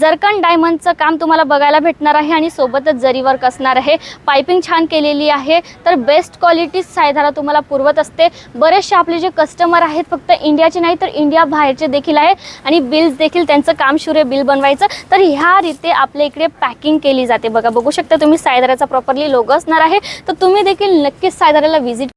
Zircon डायमंडचं काम तुम्हाला बघायला भेटणार आहे आणि सोबतच जरी वर्क असणार आहे. पायपिंग छान केलेली आहे. तर बेस्ट क्वालिटी सायधारा तुम्हाला पुरवत असते. बरेचसे आपले जे कस्टमर आहेत फक्त इंडियाचे नाही तर इंडिया बाहेरचे देखील आहे. आणि बिल्स देखील त्यांचं काम शुरे बिल बनवायचं. तर ह्या रीते आपल्या इकडे पॅकिंग केली जाते. बघा बघू शकता तुम्ही सायधाराचा प्रॉपरली लोगो असणार आहे. तर तुम्ही देखील नक्कीच सायधाराला व्हिजिट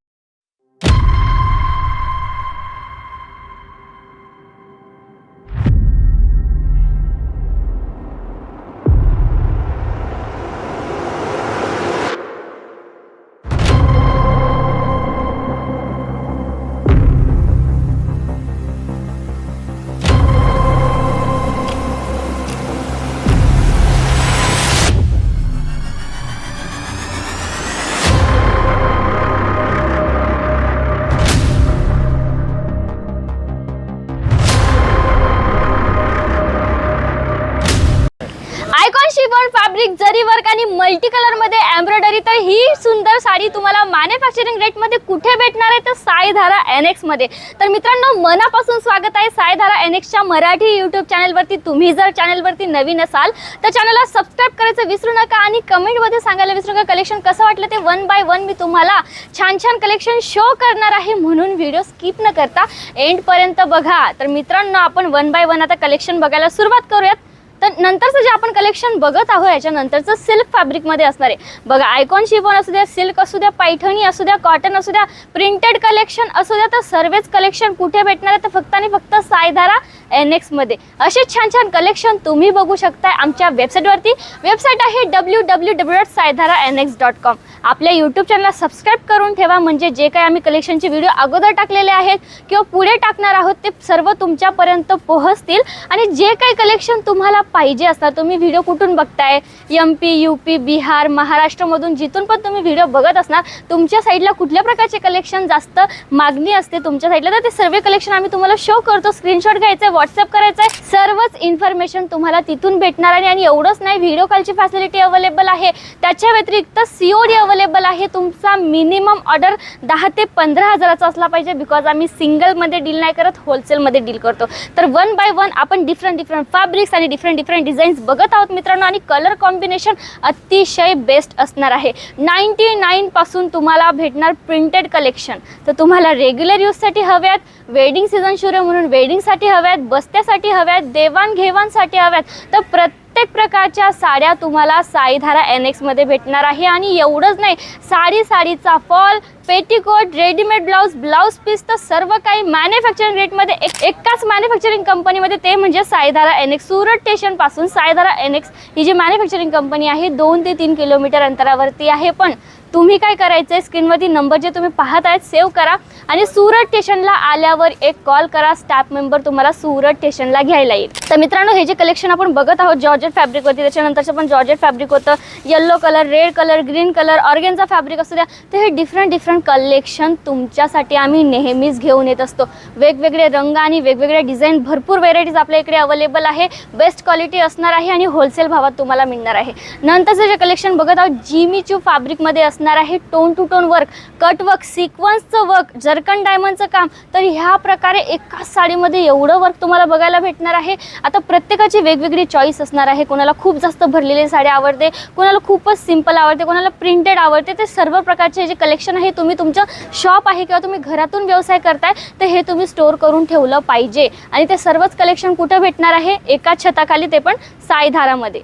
फॅब्रिक जरी वर्क आणि मल्टी कलरमध्ये एम्ब्रॉयडरी तर ही सुंदर साडी तुम्हाला मॅन्युफॅक्चरिंग रेटमध्ये कुठे भेटणार आहे? तर सायधारा एन एक्समध्ये. तर मित्रांनो मनापासून स्वागत आहे सायधारा एन एक्सच्या मराठी युट्यूब चॅनलवरती तुम्ही जर चॅनलवरती नवीन असाल तर चॅनलला सबस्क्राईब करायचं विसरू नका आणि कमेंटमध्ये सांगायला विसरू नका. कलेक्शन कसं वाटलं ते वन बाय वन मी तुम्हाला छान छान कलेक्शन शो करणार आहे म्हणून व्हिडिओ स्किप न करता एंडपर्यंत बघा. तर मित्रांनो आपण वन बाय वन आता कलेक्शन बघायला सुरुवात करूयात. तर नंतरचं जे आपण कलेक्शन बघत आहोत याच्यानंतरचं सिल्क फॅब्रिकमध्ये असणार. आहे बघा आयकॉन शिफॉन असू द्या सिल्क असू द्या पैठणी असू द्या कॉटन असू द्या प्रिंटेड कलेक्शन असू द्या तर सर्वच कलेक्शन कुठे भेटणार आहे? तर फक्त आणि फक्त सायधारा एन एक्समध्ये असे छान छान कलेक्शन तुम्ही बघू शकताय आमच्या वेबसाईटवरती वेबसाईट आहे W W W dot Saidhara N X dot com आपल्या यूट्यूब चॅनलला सबस्क्राईब करून ठेवा म्हणजे जे काही आम्ही कलेक्शनचे व्हिडिओ अगोदर टाकलेले आहेत किंवा पुढे टाकणार आहोत ते सर्व तुमच्यापर्यंत पोहोचतील. आणि जे काही कलेक्शन तुम्हाला पाहिजे असतात तुम्ही व्हिडिओ कुठून बघताय? M P U P Bihar महाराष्ट्रामधून जिथून पण तुम्ही व्हिडिओ बघत असणार तुमच्या साईडला कुठल्या प्रकारचे कलेक्शन जास्त मागणी असते तुमच्या साईडला तर ते सर्व कलेक्शन आम्ही तुम्हाला शो करतो. स्क्रीनशॉट घ्यायचा आहे व्हॉट्सअप करायचं आहे सर्वच इन्फॉर्मेशन तुम्हाला तिथून भेटणार आहे. आणि एवढंच नाही व्हिडिओ कॉलची फॅसिलिटी अवेलेबल आहे. त्याच्या व्यतिरिक्त सी ओ डी अवेलेबल आहे. तुमचा मिनिमम ऑर्डर दहा ते पंधरा हजाराचा असला पाहिजे बिकॉज आम्ही सिंगलमध्ये डील नाही करत होलसेलमध्ये डील करतो. तर वन बाय वन आपण डिफरंट डिफरंट फॅब्रिक्स आणि डिफरंट डिफरंट डिझाईन्स बघत आहोत मित्रांनो आणि कलर कॉम्बिनेशन अतिशय बेस्ट असणार आहे. नाईन्टी नाईनपासून तुम्हाला भेटणार प्रिंटेड कलेक्शन तर तुम्हाला रेग्युलर यूजसाठी हव्यात वेडिंग सीझन सुरू म्हणून वेडिंगसाठी हव्यात बस्त्यासाठी हव्यात देवाणघेवाणसाठी हव्यात. तर प्रत्येक प्रत्येक प्रकारच्या साड्या तुम्हाला साईधारा एन एक्समध्ये भेटणार आहे. आणि एवढंच नाही साडी साडीचा fall petticoat readymade blouse blouse piece तर सर्व काही मॅन्युफॅक्चरिंग रेटमध्ये एक एकाच मॅन्युफॅक्चरिंग कंपनीमध्ये ते म्हणजे साईधारा एन एक्स सुरत स्टेशनपासून साईधारा एन एक्स ही जी मॅन्युफॅक्चरिंग कंपनी आहे दोन ते तीन किलोमीटर अंतरावरती आहे. पण तुम्ही काय करायचं आहे स्क्रीनवरती नंबर जे तुम्ही पाहत आहेत सेव्ह करा. आणि सुरत स्टेशनला आल्यावर एक कॉल करा. स्टाफ मेंबर तुम्हाला सुरत स्टेशनला घ्यायला येईल. तर मित्रांनो हे जे कलेक्शन आपण बघत आहोत जॉर्जेट फॅब्रिकवरती त्याच्यानंतरचं पण जॉर्जेट फॅब्रिक होतं. Yellow colour red colour green colour ऑर्गेनचा fabric असू द्या. तर हे डिफरंट डिफरंट कलेक्शन तुमच्यासाठी आम्ही नेहमीच घेऊन येत असतो. वेगवेगळे रंग आणि वेगवेगळे डिझाईन भरपूर व्हेरायटीज आपल्या इकडे अवेलेबल आहे. बेस्ट क्वालिटी असणार आहे आणि होलसेल भावात तुम्हाला मिळणार आहे. नंतरचं जे कलेक्शन बघत आहोत जिमीचू फॅब्रिकमध्ये असणार आहे. Tone to tone work cut work सिक्वन्सचं work zircon डायमंडचं काम. तर ह्या प्रकारे एकाच साडीमध्ये एवढं वर्क तुम्हाला बघायला भेटणार आहे. आता प्रत्येकाची वेगवेगळी चॉईस असणार आहे. कोणाला खूप जास्त भरलेली साडी आवडते कोणाला खूपच सिंपल आवडते कोणाला प्रिंटेड आवडते. ते सर्व प्रकारचे जे कलेक्शन आहे तुम्ही तुमचं शॉप आहे किंवा तुम्ही घरातून व्यवसाय करताय तर हे तुम्ही स्टोअर करून ठेवलं पाहिजे. आणि ते सर्वच कलेक्शन कुठं भेटणार आहे? एकाच छताखाली ते पण साईधारामध्ये.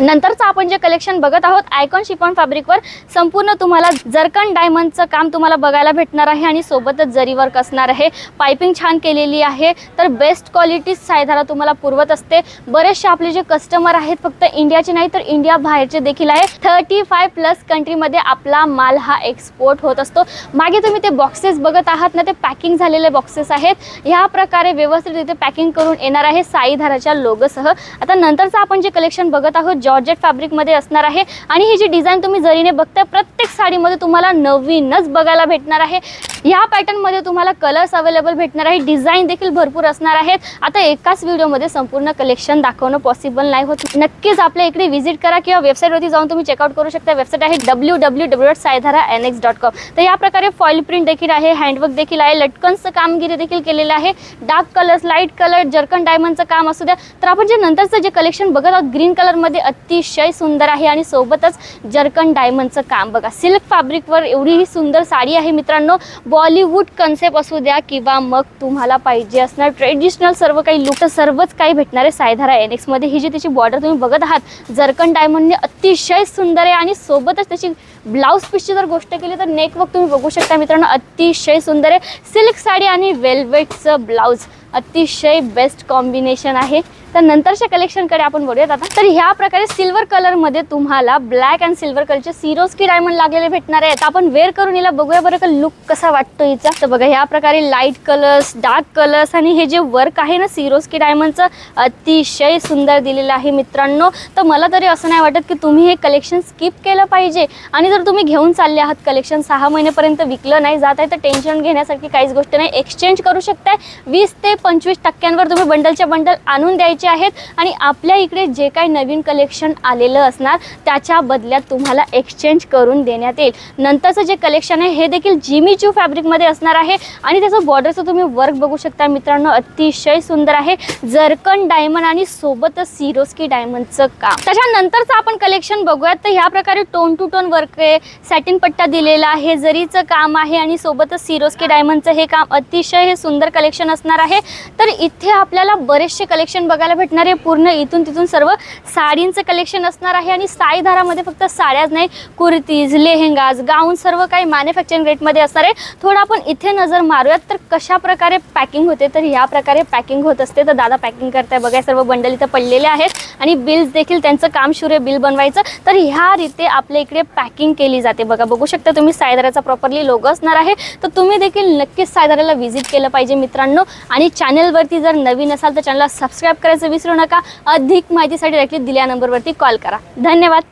नंतरचं आपण जे कलेक्शन बघत आहोत आयकॉन शिफॉन फॅब्रिकवर संपूर्ण तुम्हाला जरकन डायमंडचं काम तुम्हाला बघायला भेटणार आहे आणि सोबतच जरी वर्क असणार आहे पायपिंग छान केलेली आहे तर बेस्ट क्वालिटीज सायधारा तुम्हाला पुरवत असते. बरेचसे आपले जे कस्टमर आहेत फक्त इंडियाचे नाही तर इंडिया बाहेरचे देखील आहे. थर्टी फाय प्लस कंट्रीमध्ये आपला माल हा एक्सपोर्ट होत असतो. मागे तुम्ही ते बॉक्सेस बघत आहात ना ते पॅकिंग झालेले बॉक्सेस आहेत. ह्या प्रकारे व्यवस्थित तिथे पॅकिंग करून येणार आहे साईधाराच्या लोगोसह. आता नंतरचं आपण जे कलेक्शन बघत आहोत जॉर्जेट फॅब्रिकमध्ये असणार आहे. आणि ही जी डिझाईन तुम्ही जरीने बघताय प्रत्येक साडीमध्ये तुम्हाला नवीनच बघायला भेटणार आहे. या पॅटर्नमध्ये तुम्हाला कलर्स अवेलेबल भेटणार आहे. डिझाईन देखील भरपूर असणार आहेत. आता एकाच व्हिडिओमध्ये संपूर्ण कलेक्शन दाखवणं पॉसिबल नाही होत. नक्कीच आपल्या इकडे व्हिजिट करा किंवा वेबसाईटवरती जाऊन तुम्ही चेकआउट करू शकता. वेबसाईट आहे W W W dot Saidhara N X dot com तर या प्रकारे फॉईल प्रिंट देखील आहे हँडवर्क देखील आहे लटकनचं कामगिरी देखील केलेलं आहे. Dark colours light colour zircon डायमंडचं काम असू द्या. तर आपण जे नंतरचं जे कलेक्शन बघत आहोत ग्रीन कलरमध्ये अतिशय सुंदर आहे आणि सोबतच जर्कन डायमंडचं काम बघा. सिल्क फॅब्रिकवर एवढी ही सुंदर साडी आहे मित्रांनो. बॉलिवूड कन्सेप्ट असू द्या किंवा मग तुम्हाला पाहिजे असणार ट्रेडिशनल सर्व काही लुक तर सर्वच काही भेटणार आहे सायधारा एन एक्समध्ये ही जी त्याची बॉर्डर तुम्ही बघत आहात जर्कन डायमंडने अतिशय सुंदर आहे आणि सोबतच त्याची ब्लाऊज पीसची जर गोष्ट केली तर नेकवर्क तुम्ही बघू शकता मित्रांनो. अतिशय सुंदर आहे. सिल्क साडी आणि वेलवेटचं ब्लाऊज अतिशय बेस्ट कॉम्बिनेशन आहे. तर नंतरच्या कलेक्शनकडे आपण बोलूयात आता. तर ह्या प्रकारे सिल्वर कलरमध्ये तुम्हाला ब्लॅक अँड सिल्वर कलरचे सिरोस्की डायमंड लागलेले भेटणार आहेत. आपण वेअर करून हिला बघूया बरं का लुक कसा वाटतो हिचा. तर बघा ह्या प्रकारे लाइट कलर्स डार्क कलर्स आणि हे जे वर्क आहे ना सिरोस्की डायमंडचं अतिशय सुंदर दिलेलं आहे मित्रांनो. तर मला तरी असं नाही वाटत की तुम्ही हे कलेक्शन स्किप केलं पाहिजे. आणि जर तुम्ही घेऊन चालले आहात कलेक्शन सहा महिन्यापर्यंत विकलं नाही जात आहे तर टेन्शन घेण्यासारखी काहीच गोष्ट नाही. एक्सचेंज करू शकताय. वीस ते पंचवीस टक्क्यांवर तुम्ही बंडलच्या बंडल आणून द्यायचे आहेत आणि आपल्या इकडे जे काही नवीन कलेक्शन आलेलं असणार त्याच्या बदल्यात तुम्हाला एक्सचेंज करून देण्यात येईल. नंतरचं जे कलेक्शन आहे हे देखील जिमी चू फॅब्रिकमध्ये असणार आहे आणि त्याचं बॉर्डरचं तुम्ही वर्क बघू शकता. मित्रांनो अतिशय सुंदर आहे. जरकन डायमंड आणि सोबतच सिरोस्की डायमंडचं काम. त्याच्यानंतरचं आपण कलेक्शन बघूयात. तर ह्या प्रकारे टोन टू टोन वर्क आहे. सॅटिन पट्टा दिलेला आहे जरीचं काम आहे आणि सोबतच सिरोस्की डायमंडचं हे काम अतिशय हे सुंदर कलेक्शन असणार आहे. तर इथे आपल्याला बरेचसे कलेक्शन बघायला भेटणार आहे. पूर्ण इथून तिथून सर्व साडींचं कलेक्शन असणार आहे आणि साडीधारामध्ये फक्त साड्याच नाही कुर्तीज लेहेंगाज गाऊन सर्व काही मॅन्युफॅक्चरिंग रेटमध्ये असणार आहे. थोडं आपण इथे नजर मारूयात तर कशा प्रकारे पॅकिंग होते तर ह्या प्रकारे पॅकिंग होत असते. तर दादा पॅकिंग करताय बघा सर्व बंडल इथं पडलेले आहेत आणि बिल्स देखील त्यांचं काम शुरे बिल बनवायचं. तर ह्या रीते आपल्या इकडे पॅकिंग केली जाते बघा. बघू शकता तुम्ही सायदाराचा प्रॉपरली लोगो असणार आहे. तर तुम्ही देखील नक्कीच सायदाराला व्हिजिट केलं पाहिजे मित्रांनो. आणि चॅनलवरती जर नवीन असाल तर चॅनलला सबस्क्राईब करायचं विसरू नका. अधिक माहितीसाठी डायरेक्टली दिल्या नंबरवरती कॉल करा. धन्यवाद.